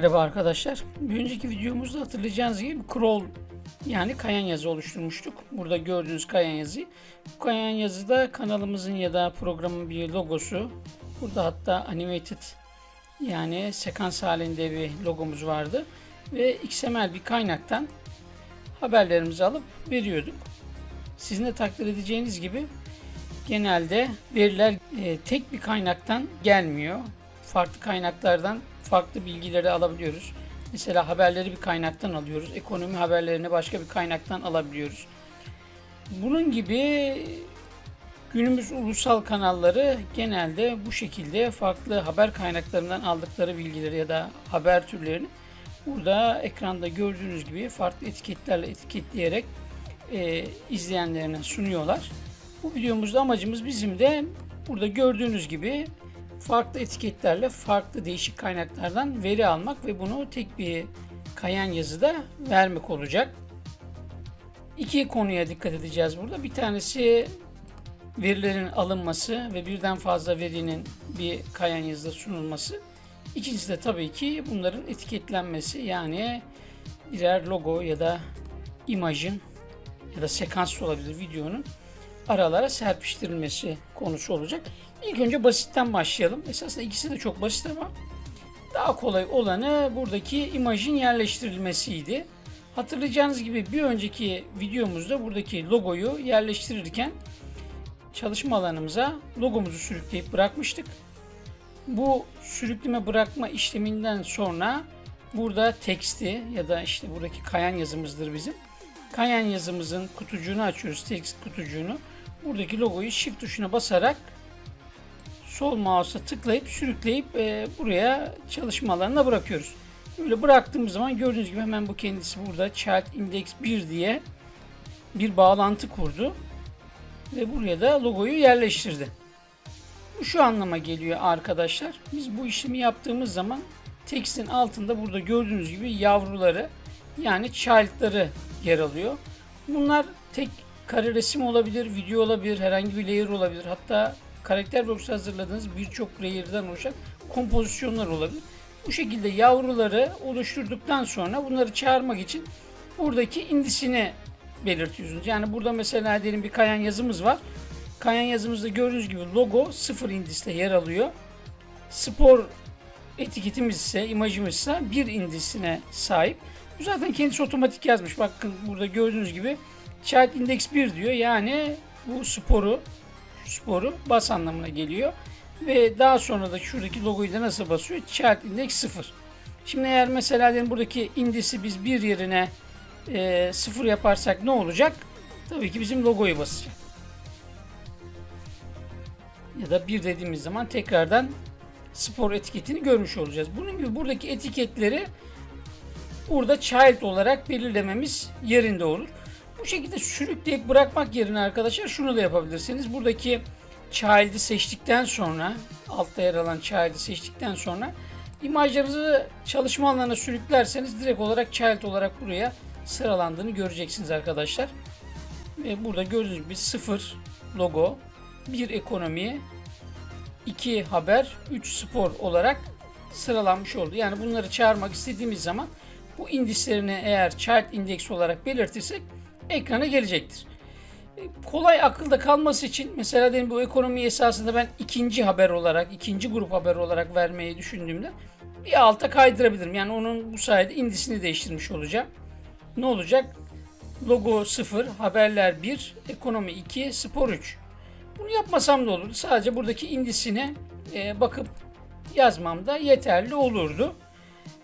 Merhaba arkadaşlar. Bir önceki videomuzda hatırlayacağınız gibi crawl yani kayan yazı oluşturmuştuk. Burada gördüğünüz kayan yazıyı. Bu kayan yazıda kanalımızın ya da programın bir logosu. Burada hatta animated yani sekans halinde bir logomuz vardı. Ve XML bir kaynaktan haberlerimizi alıp veriyorduk. Sizin de takdir edeceğiniz gibi genelde veriler e, tek bir kaynaktan gelmiyor. Farklı kaynaklardan farklı bilgileri alabiliyoruz. Mesela haberleri bir kaynaktan alıyoruz. Ekonomi haberlerini başka bir kaynaktan alabiliyoruz. Bunun gibi günümüz ulusal kanalları genelde bu şekilde farklı haber kaynaklarından aldıkları bilgileri ya da haber türlerini burada ekranda gördüğünüz gibi farklı etiketlerle etiketleyerek e, izleyenlerine sunuyorlar. Bu videomuzda amacımız bizim de burada gördüğünüz gibi farklı etiketlerle farklı değişik kaynaklardan veri almak ve bunu tek bir kayan yazıda vermek olacak. İki konuya dikkat edeceğiz burada. Bir tanesi verilerin alınması ve birden fazla verinin bir kayan yazıda sunulması. İkincisi de tabii ki bunların etiketlenmesi yani birer logo ya da imajın ya da sekans olabilir videonun aralara serpiştirilmesi konusu olacak. İlk önce basitten başlayalım. Esasında ikisi de çok basit ama daha kolay olanı buradaki imajın yerleştirilmesiydi. Hatırlayacağınız gibi bir önceki videomuzda buradaki logoyu yerleştirirken çalışma alanımıza logomuzu sürükleyip bırakmıştık. Bu sürükleme bırakma işleminden sonra burada teksti ya da işte buradaki kayan yazımızdır bizim. Kayan yazımızın kutucuğunu açıyoruz, text kutucuğunu. Buradaki logoyu shift tuşuna basarak sol mouse'a tıklayıp sürükleyip e, buraya çalışma alanına bırakıyoruz. Böyle bıraktığımız zaman gördüğünüz gibi hemen bu kendisi burada child index 1 diye bir bağlantı kurdu. Ve buraya da logoyu yerleştirdi. Bu şu anlama geliyor arkadaşlar. Biz bu işlemi yaptığımız zaman tekstin altında burada gördüğünüz gibi yavruları yani child'ları yer alıyor. Bunlar tek kare resim olabilir, video olabilir, herhangi bir layer olabilir. Hatta karakter box'u hazırladığınız birçok layer'dan oluşan kompozisyonlar olabilir. Bu şekilde yavruları oluşturduktan sonra bunları çağırmak için buradaki indisini belirtiyorsunuz. Yani burada mesela diyelim bir kayan yazımız var. Kayan yazımızda gördüğünüz gibi logo sıfır indiste yer alıyor. Spor etiketimiz ise, imajımız ise bir indisine sahip. Bu zaten kendisi otomatik yazmış. Bakın burada gördüğünüz gibi Child Index 1 diyor. Yani bu sporu sporu bas anlamına geliyor. Ve daha sonra da şuradaki logoyu da nasıl basıyor? Child Index 0. Şimdi eğer mesela diyelim buradaki indisi biz bir yerine e, 0 yaparsak ne olacak? Tabii ki bizim logoyu basacak. Ya da bir dediğimiz zaman tekrardan spor etiketini görmüş olacağız. Bunun gibi buradaki etiketleri burada child olarak belirlememiz yerinde olur. Bu şekilde sürükleyip bırakmak yerine arkadaşlar şunu da yapabilirsiniz. Buradaki child'i seçtikten sonra altta yer alan child'i seçtikten sonra imajlarınızı çalışma alanına sürüklerseniz direkt olarak child olarak buraya sıralandığını göreceksiniz arkadaşlar. Ve burada gördüğünüz gibi 0 logo, 1 ekonomi, 2 haber, 3 spor olarak sıralanmış oldu. Yani bunları çağırmak istediğimiz zaman bu indislerini eğer child index olarak belirtirsek ekrana gelecektir. E, Kolay akılda kalması için mesela diyelim bu ekonomi esasında ben ikinci haber olarak, ikinci grup haber olarak vermeyi düşündüğümde bir alta kaydırabilirim. Yani onun bu sayede indisini değiştirmiş olacağım. Ne olacak? Logo 0, haberler 1, ekonomi 2, spor 3. Bunu yapmasam da olurdu. Sadece buradaki indisine e, bakıp yazmam da yeterli olurdu.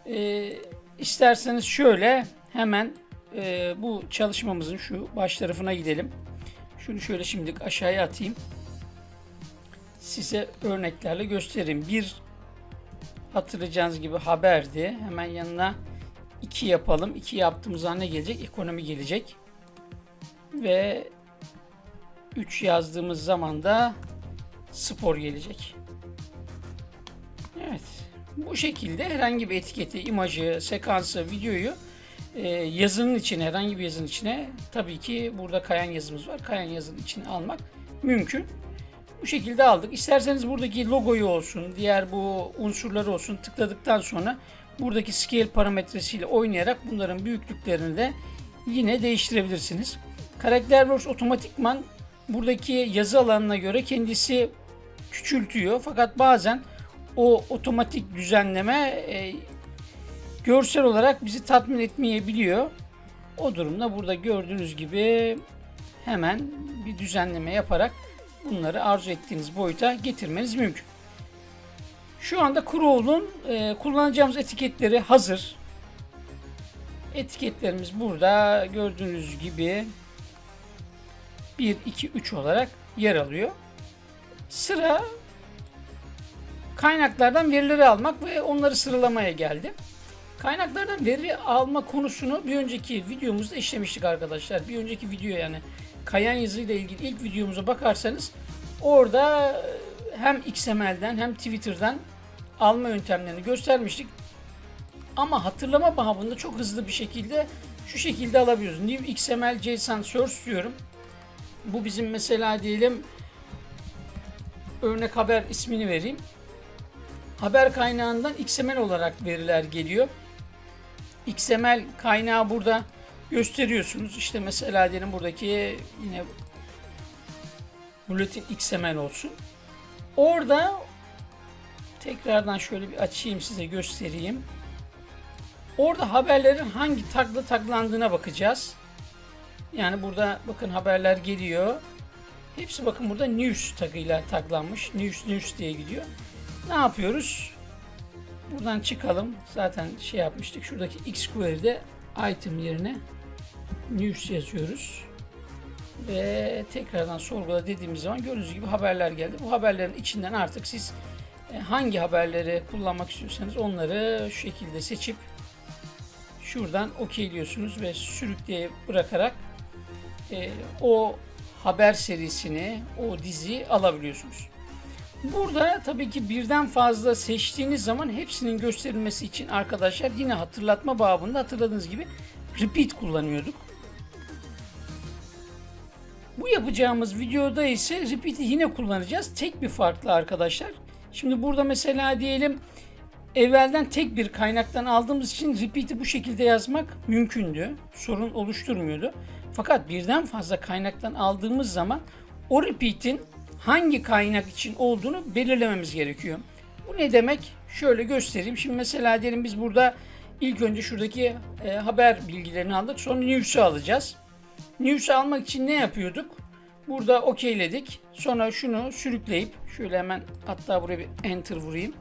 E, isterseniz şöyle hemen e, bu çalışmamızın şu baş tarafına gidelim. Şunu şöyle şimdilik aşağıya atayım. Size örneklerle göstereyim. Bir hatırlayacağınız gibi haberdi. Hemen yanına 2 yapalım. 2 yaptığımız zaman ne gelecek? Ekonomi gelecek. Ve 3 yazdığımız zaman da spor gelecek. Evet. Bu şekilde herhangi bir etiketi, imajı, sekansı, videoyu e, yazının içine, herhangi bir yazının içine tabii ki burada kayan yazımız var. Kayan yazının içine almak mümkün. Bu şekilde aldık. İsterseniz buradaki logoyu olsun, diğer bu unsurları olsun tıkladıktan sonra buradaki scale parametresiyle oynayarak bunların büyüklüklerini de yine değiştirebilirsiniz. Karakterworks otomatikman buradaki yazı alanına göre kendisi küçültüyor. Fakat bazen o otomatik düzenleme e, görsel olarak bizi tatmin etmeyebiliyor. O durumda burada gördüğünüz gibi hemen bir düzenleme yaparak bunları arzu ettiğiniz boyuta getirmeniz mümkün. Şu anda Crow'un e, kullanacağımız etiketleri hazır. Etiketlerimiz burada gördüğünüz gibi 1, 2, 3 olarak yer alıyor. Sıra kaynaklardan verileri almak ve onları sıralamaya geldi. Kaynaklardan veri alma konusunu bir önceki videomuzda işlemiştik arkadaşlar. Bir önceki video yani kayan yazı ile ilgili ilk videomuza bakarsanız orada hem XML'den hem Twitter'dan alma yöntemlerini göstermiştik. Ama hatırlama babında çok hızlı bir şekilde şu şekilde alabiliyoruz. New XML JSON source diyorum. Bu bizim mesela diyelim örnek haber ismini vereyim. Haber kaynağından XML olarak veriler geliyor. XML kaynağı burada gösteriyorsunuz. İşte mesela diyelim buradaki yine Bulletin XML olsun. Orada tekrardan şöyle bir açayım size göstereyim. Orada haberlerin hangi tagla taglandığına bakacağız. Yani burada bakın haberler geliyor. Hepsi bakın burada news tagıyla taglanmış. News news diye gidiyor. Ne yapıyoruz? Buradan çıkalım. Zaten şey yapmıştık. Şuradaki X query'de item yerine news yazıyoruz. Ve tekrardan sorgula dediğimiz zaman gördüğünüz gibi haberler geldi. Bu haberlerin içinden artık siz e, hangi haberleri kullanmak istiyorsanız onları şu şekilde seçip şuradan okeyliyorsunuz ve sürükleye bırakarak e, o haber serisini, o diziyi alabiliyorsunuz. Burada tabii ki birden fazla seçtiğiniz zaman hepsinin gösterilmesi için arkadaşlar yine hatırlatma babında hatırladığınız gibi repeat kullanıyorduk. Bu yapacağımız videoda ise repeat'i yine kullanacağız. Tek bir farklı arkadaşlar. Şimdi burada mesela diyelim evvelden tek bir kaynaktan aldığımız için repeat'i bu şekilde yazmak mümkündü. Sorun oluşturmuyordu. Fakat birden fazla kaynaktan aldığımız zaman o repeat'in hangi kaynak için olduğunu belirlememiz gerekiyor. Bu ne demek? Şöyle göstereyim. Şimdi mesela diyelim biz burada ilk önce şuradaki e, haber bilgilerini aldık. Sonra news'u alacağız. News'u almak için ne yapıyorduk? Burada okeyledik. Sonra şunu sürükleyip şöyle hemen hatta buraya bir enter vurayım.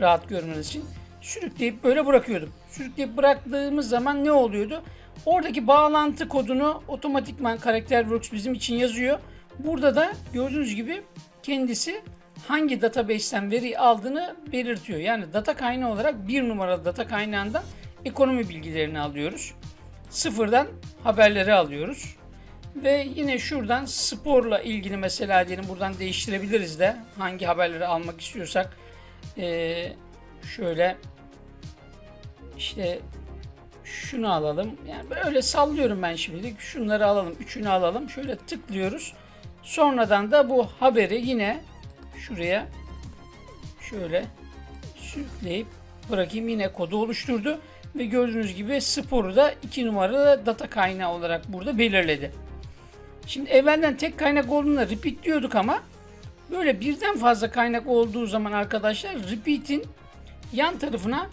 Rahat görmeniz için. Sürükleyip böyle bırakıyordum. Sürükleyip bıraktığımız zaman ne oluyordu? Oradaki bağlantı kodunu otomatikman Karakterworks bizim için yazıyor. Burada da gördüğünüz gibi kendisi hangi database'ten veri aldığını belirtiyor. Yani data kaynağı olarak bir numaralı data kaynağından ekonomi bilgilerini alıyoruz. Sıfırdan haberleri alıyoruz. Ve yine şuradan sporla ilgili mesela diyelim buradan değiştirebiliriz de hangi haberleri almak istiyorsak ee, şöyle işte şunu alalım. Yani böyle sallıyorum ben şimdilik. Şunları alalım. Üçünü alalım. Şöyle tıklıyoruz. Sonradan da bu haberi yine şuraya şöyle sürükleyip bırakayım. Yine kodu oluşturdu. Ve gördüğünüz gibi sporu da 2 numaralı data kaynağı olarak burada belirledi. Şimdi evvelden tek kaynak olduğunda repeat diyorduk ama böyle birden fazla kaynak olduğu zaman arkadaşlar repeat'in yan tarafına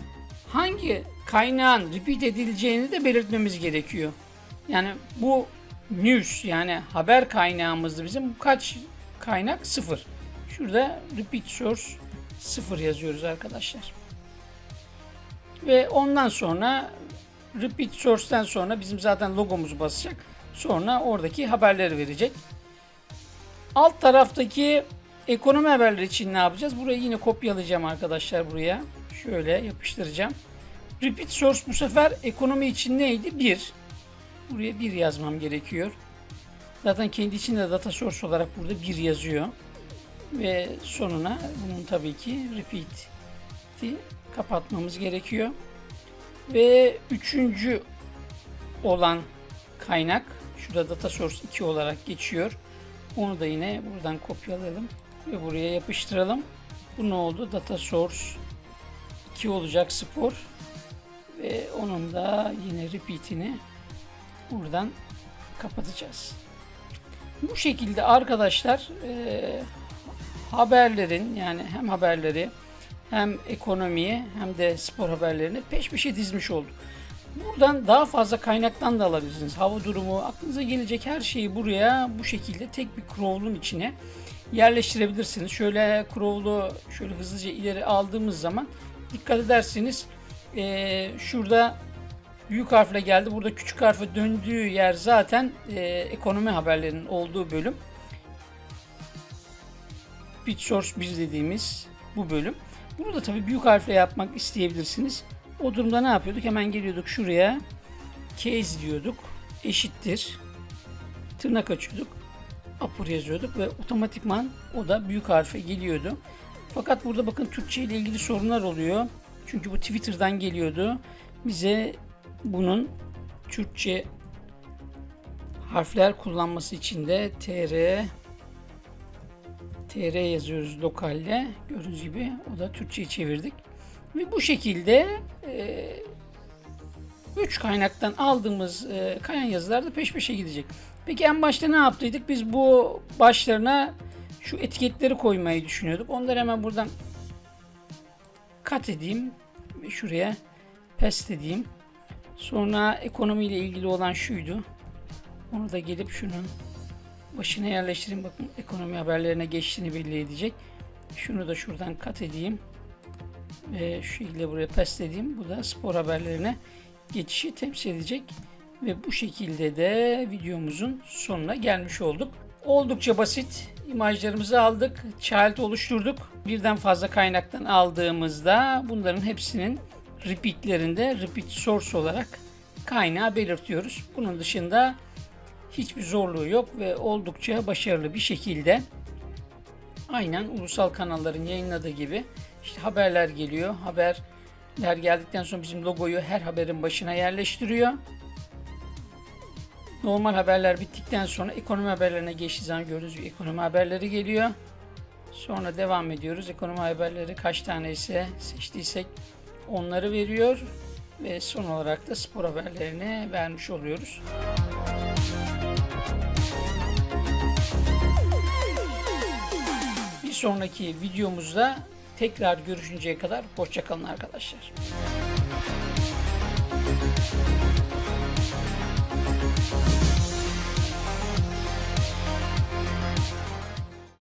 hangi kaynağın repeat edileceğini de belirtmemiz gerekiyor. Yani bu news yani haber kaynağımızdı bizim. Bu kaç kaynak? Sıfır. Şurada repeat source sıfır yazıyoruz arkadaşlar. Ve ondan sonra repeat source'ten sonra bizim zaten logomuzu basacak. Sonra oradaki haberleri verecek. Alt taraftaki ekonomi haberleri için ne yapacağız? Burayı yine kopyalayacağım arkadaşlar buraya. Şöyle yapıştıracağım. Repeat source bu sefer ekonomi için neydi? 1. Buraya 1 yazmam gerekiyor. Zaten kendi içinde data source olarak burada 1 yazıyor. Ve sonuna bunun tabii ki repeat'i kapatmamız gerekiyor. Ve üçüncü olan kaynak şurada data source 2 olarak geçiyor. Onu da yine buradan kopyalayalım ve buraya yapıştıralım. Bu ne oldu? Data source 2 olacak spor. Ve onun da yine repeat'ini buradan kapatacağız. Bu şekilde arkadaşlar e, haberlerin yani hem haberleri hem ekonomiyi hem de spor haberlerini peş peşe dizmiş olduk. Buradan daha fazla kaynaktan da alabilirsiniz. Hava durumu, aklınıza gelecek her şeyi buraya bu şekilde tek bir crawl'un içine yerleştirebilirsiniz. Şöyle crawl'u şöyle hızlıca ileri aldığımız zaman dikkat ederseniz eee, şurada büyük harfle geldi. Burada küçük harfe döndüğü yer zaten eee, ekonomi haberlerinin olduğu bölüm. BitSource biz dediğimiz bu bölüm. Bunu da tabii büyük harfle yapmak isteyebilirsiniz. O durumda ne yapıyorduk? Hemen geliyorduk şuraya. Case diyorduk. Eşittir. Tırnak açıyorduk. Upper yazıyorduk ve otomatikman o da büyük harfe geliyordu. Fakat burada bakın Türkçe ile ilgili sorunlar oluyor. Çünkü bu Twitter'dan geliyordu. Bize bunun Türkçe harfler kullanması için de TR TR yazıyoruz lokalde. Gördüğünüz gibi o da Türkçe'ye çevirdik. Ve bu şekilde 3 kaynaktan aldığımız e, kayan yazılar da peş peşe gidecek. Peki en başta ne yaptıydık? Biz bu başlarına şu etiketleri koymayı düşünüyorduk. Onları hemen buradan kat edeyim. Şuraya paste edeyim. Sonra ekonomiyle ilgili olan şuydu. Onu da gelip şunun başına yerleştireyim. Bakın ekonomi haberlerine geçtiğini belli edecek. Şunu da şuradan kat edeyim. Ve şu şekilde buraya paste edeyim. Bu da spor haberlerine geçişi temsil edecek. Ve bu şekilde de videomuzun sonuna gelmiş olduk. Oldukça basit. imajlarımızı aldık. Child oluşturduk. Birden fazla kaynaktan aldığımızda bunların hepsinin repeatlerinde repeat source olarak kaynağı belirtiyoruz. Bunun dışında hiçbir zorluğu yok ve oldukça başarılı bir şekilde aynen ulusal kanalların yayınladığı gibi işte haberler geliyor. Haberler geldikten sonra bizim logoyu her haberin başına yerleştiriyor. Normal haberler bittikten sonra ekonomi haberlerine geçtiği zaman gördüğünüz gibi ekonomi haberleri geliyor. Sonra devam ediyoruz. Ekonomi haberleri kaç tane ise seçtiysek onları veriyor. Ve son olarak da spor haberlerini vermiş oluyoruz. Bir sonraki videomuzda tekrar görüşünceye kadar hoşçakalın arkadaşlar.